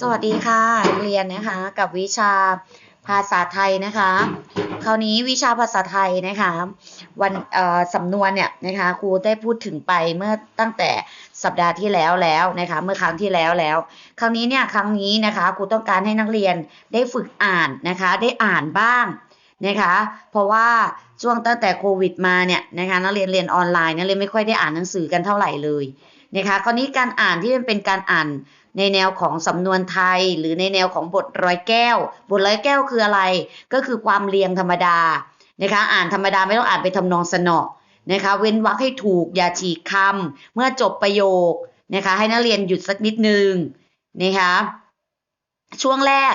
สวัสดีค่ะนักเรียนนะคะกับวิชาภาษาไทยนะคะ คราวนี้วิชาภาษาไทยนะคะวันเออสำนวนเนี่ยนะคะครูได้พูดถึงไปเมื่อตั้งแต่สัปดาห์ที่แล้วแล้วนะคะเมื่อครั้งที่แล้วแล้ว คราวนี้เนี่ยครั้งนี้นะคะครูต้องการให้นักเรียนได้ฝึกอ่านนะคะได้อ่านบ้างนะคะเพราะว่าช่วงตั้งแต่โควิดมาเนี่ยนะคะนักเรียนเรียนออนไลน์นักเรียนไม่ค่อยได้อ่านหนังสือกันเท่าไหร่เลยนะคะคราวนี้การอ่านที่มันเป็นการอ่าน ในแนวของสำนวนไทย หรือในแนวของบทร้อยแก้ว บทร้อยแก้วคืออะไร ก็คือความเรียงธรรมดานะคะอ่านธรรมดาไม่ต้องอ่านไปทำนองสนอนะคะเว้นวรรคให้ถูกอย่าฉีกคำเมื่อจบประโยคนะคะให้นักเรียนหยุดสักนิดนึงนะคะช่วงแรก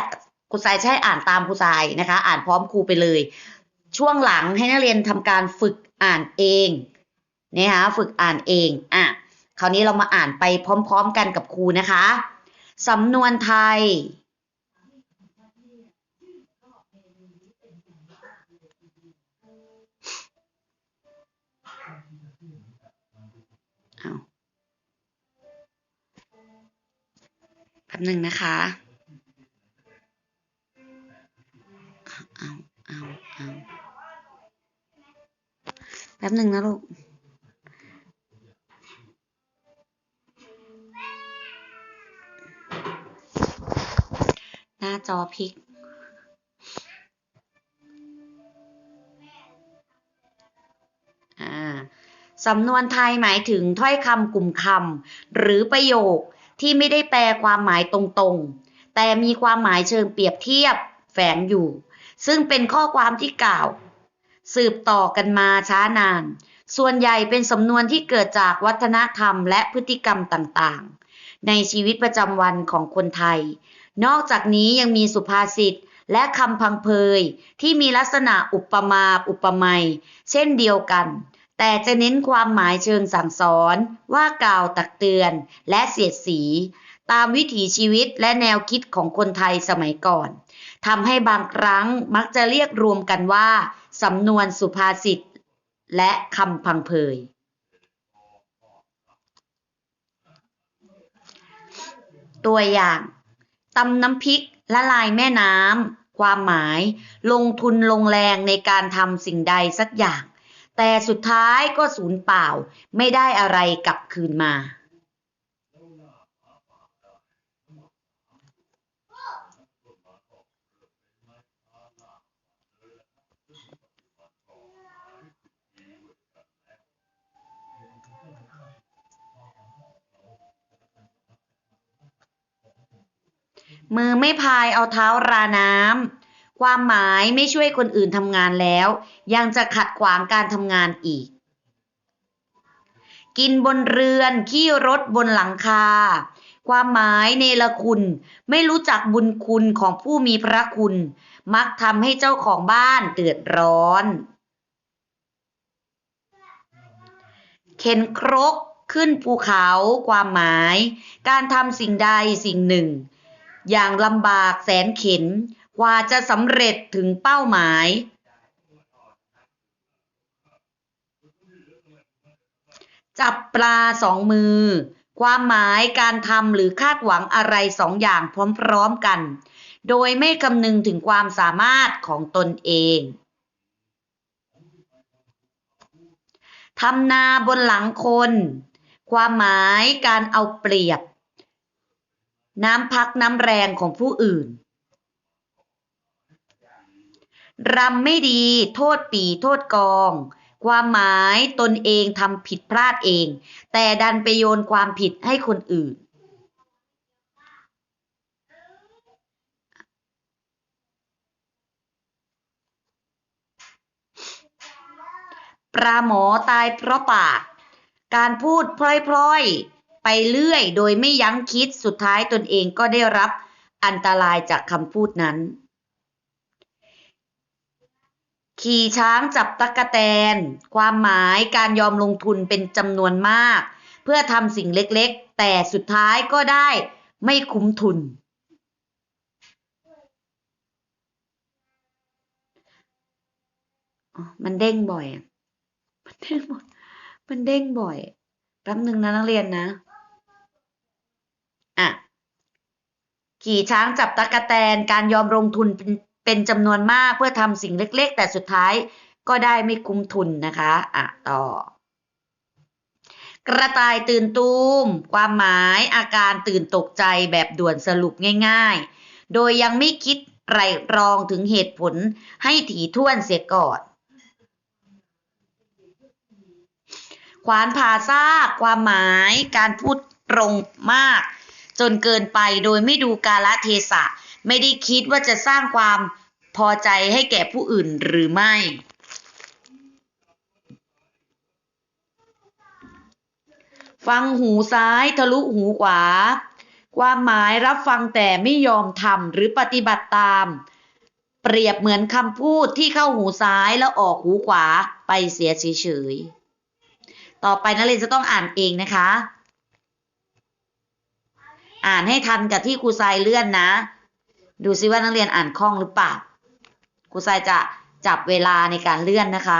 ครูสายใช้อ่านตามครูสายนะคะ อ่านพร้อมครูไปเลย ช่วงหลังให้นักเรียนทำการฝึกอ่านเองนะคะฝึกอ่านเองอะคราวนี้เรามาอ่านไปพร้อม ๆ กันกับครูนะคะ สำนวนไทย เอาแป๊บหนึ่งนะคะ เอา เอา เอา แป๊บหนึ่งนะลูก หน้าจอพลิก สำนวนไทยหมายถึงถ้อยคำกลุ่มคำหรือประโยคที่ไม่ได้แปลความหมายตรงๆ แต่มีความหมายเชิงเปรียบเทียบแฝงอยู่ ซึ่งเป็นข้อความที่กล่าว สืบต่อกันมาช้านาน ส่วนใหญ่เป็นสำนวนที่เกิดจากวัฒนธรรมและพฤติกรรมต่างๆ ในชีวิตประจำวันของคนไทย นอกจากนี้ยังมีสุภาษิตและคำพังเพยที่มีลักษณะอุปมาอุปไมยเช่นเดียวกัน แต่จะเน้นความหมายเชิงสั่งสอน ว่ากล่าวตักเตือนและเสียดสี ตามวิถีชีวิตและแนวคิดของคนไทยสมัยก่อนทำให้บางครั้งมักจะเรียกรวมกันว่าสำนวนสุภาษิตและคำพังเพยตัวอย่าง ตำน้ำพริกละลายแม่น้ำความหมาย ลงทุนลงแรงในการทำสิ่งใดสักอย่าง แต่สุดท้ายก็สูญเปล่าไม่ได้อะไรกลับคืนมา มือไม่พายเอาเท้าราน้ำความหมายไม่ช่วยคนอื่นทำงานแล้ว ยังจะขัดขวางการทำงานอีก กินบนเรือน ขี้รถบนหลังคา ความหมายเนรคุณ ไม่รู้จักบุญคุณของผู้มีพระคุณ มักทำให้เจ้าของบ้านเดือดร้อน เข็นครกขึ้นภูเขา ความหมาย การทำสิ่งใดสิ่งหนึ่ง อย่างลำบากแสนเข็นกว่าจะสำเร็จถึงเป้าหมาย จับปลาสองมือ ความหมายการทำหรือคาดหวังอะไรสองอย่างพร้อมๆกัน โดยไม่คำนึงถึงความสามารถของตนเองทำนาบนหลังคน ความหมายการเอาเปรียบ น้ำพักน้ำแรงของผู้อื่นรำไม่ดี โทษปีโทษกอง ความหมายตนเองทำผิดพลาดเอง แต่ดันไปโยนความผิดให้คนอื่น ปลาหมอตายเพราะปาก การพูดพล่อยๆ ไปเรื่อย โดยไม่ยั้งคิดสุดท้ายตนเองก็ได้รับอันตรายจากคำพูดนั้น ขี่ช้างจับตั๊กแตน ความหมายการยอมลงทุนเป็นจำนวนมาก เพื่อทำสิ่งเล็กๆ แต่สุดท้ายก็ได้ไม่คุ้มทุนมันเด้งบ่อย มันเด้งบ่อย มันเด้งบ่อย แป๊บหนึ่งนะนักเรียนนะ อะขี่ช้างจับตะกะแตนการยอมลงทุนเป็นเป็นจำนวนมากเพื่อทำสิ่งเล็ก ๆ แต่สุดท้ายก็ได้ไม่คุ้มทุนนะคะอะต่อ กระต่ายตื่นตูม ความหมายอาการตื่นตกใจแบบด่วนสรุปง่าย ๆ โดยยังไม่คิดไรรองถึงเหตุผลให้ถี่ถ้วนเสียก่อนขวานผ่าซากความหมายการพูดตรงมาก จนเกินไปโดยไม่ดูกาลเทศะ ไม่ได้คิดว่าจะสร้างความพอใจให้แก่ผู้อื่นหรือไม่ ฟังหูซ้ายทะลุหูขวา ความหมายรับฟังแต่ไม่ยอมทำหรือปฏิบัติตาม เปรียบเหมือนคำพูดที่เข้าหูซ้ายแล้วออกหูขวาไปเสียเฉยๆต่อไปนักเรียนจะต้องอ่านเองนะคะ อ่านให้ทันกับที่ครูทรายเลื่อนนะ ดูซิว่านักเรียนอ่านคล่องหรือเปล่าครูทรายจะจับเวลาในการเลื่อนนะคะ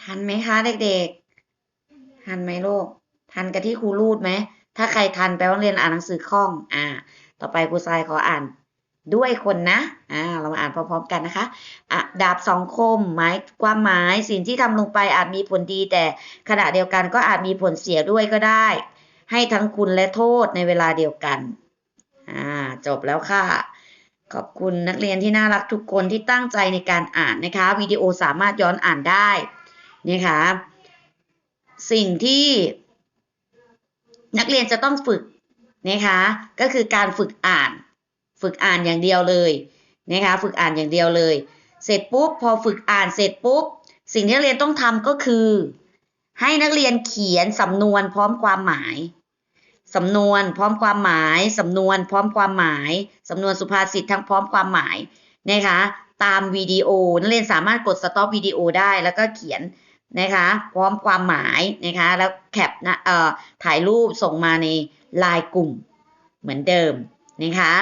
ทันไหมคะเด็กๆ ทันไหมลูกทันกับที่ครูรูดไหม ถ้าใครทันแปลว่าเรียนอ่านหนังสือคล่อง อ่า ต่อไปครูทรายขออ่านด้วยคนนะ อ่า เรามาอ่านพร้อมๆกันนะคะอะดาบสองคม หมายความหมายสิ่งที่ทำลงไปอาจมีผลดี แต่ขณะเดียวกันก็อาจมีผลเสียด้วยก็ได้ ให้ทั้งคุณและโทษในเวลาเดียวกัน อ่า จบแล้วค่ะ ขอบคุณนักเรียนที่น่ารักทุกคนที่ตั้งใจในการอ่านนะคะ วิดีโอสามารถย้อนอ่านได้นะคะ สิ่งที่นักเรียนจะต้องฝึกนะคะก็คือการฝึกอ่าน ฝึกอ่านอย่างเดียวเลยนะคะฝึกอ่านอย่างเดียวเลย เสร็จปุ๊บพอฝึกอ่านเสร็จปุ๊บ สิ่งที่นักเรียนต้องทำก็คือ ให้นักเรียนเขียนสำนวนพร้อมความหมายสำนวนพร้อมความหมายสำนวนพร้อมความหมายสำนวนสุภาษิตทั้งพร้อมความหมายนะคะตามวิดีโอนักเรียนสามารถกดสต็อปวิดีโอได้แล้วก็เขียน นะคะพร้อมความหมายนะคะแล้วแคปนะเอ่อถ่ายรูปส่งมาในไลน์กลุ่มเหมือนเดิมนะคะ